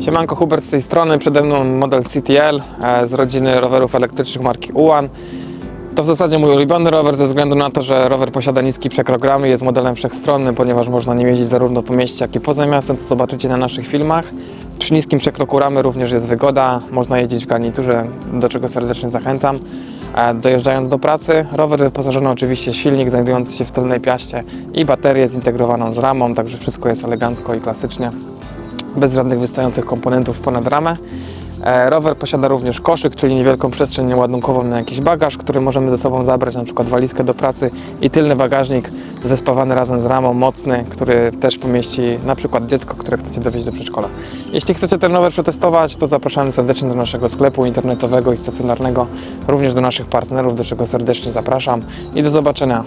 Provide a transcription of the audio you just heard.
Siemanko, Hubert z tej strony. Przede mną model CTL e, z rodziny rowerów elektrycznych marki UAN. To w zasadzie mój ulubiony rower ze względu na to, że rower posiada niski przekrogramy, jest modelem wszechstronnym, ponieważ można nim jeździć zarówno po mieście, jak i poza miastem, co zobaczycie na naszych filmach. Przy niskim przekroku ramy również jest wygoda, można jeździć w garniturze, do czego serdecznie zachęcam. Dojeżdżając do pracy, rower wyposażony oczywiście w silnik znajdujący się w tylnej piaście i baterię zintegrowaną z ramą, także wszystko jest elegancko i klasycznie bez żadnych wystających komponentów ponad ramę. E, Rower posiada również koszyk, czyli niewielką przestrzeń ładunkową na jakiś bagaż, który możemy ze sobą zabrać, na przykład walizkę do pracy i tylny bagażnik zespawany razem z ramą, mocny, który też pomieści na przykład dziecko, które chcecie dowieźć do przedszkola. Jeśli chcecie ten rower przetestować, to zapraszamy serdecznie do naszego sklepu internetowego i stacjonarnego, również do naszych partnerów, do czego serdecznie zapraszam i do zobaczenia.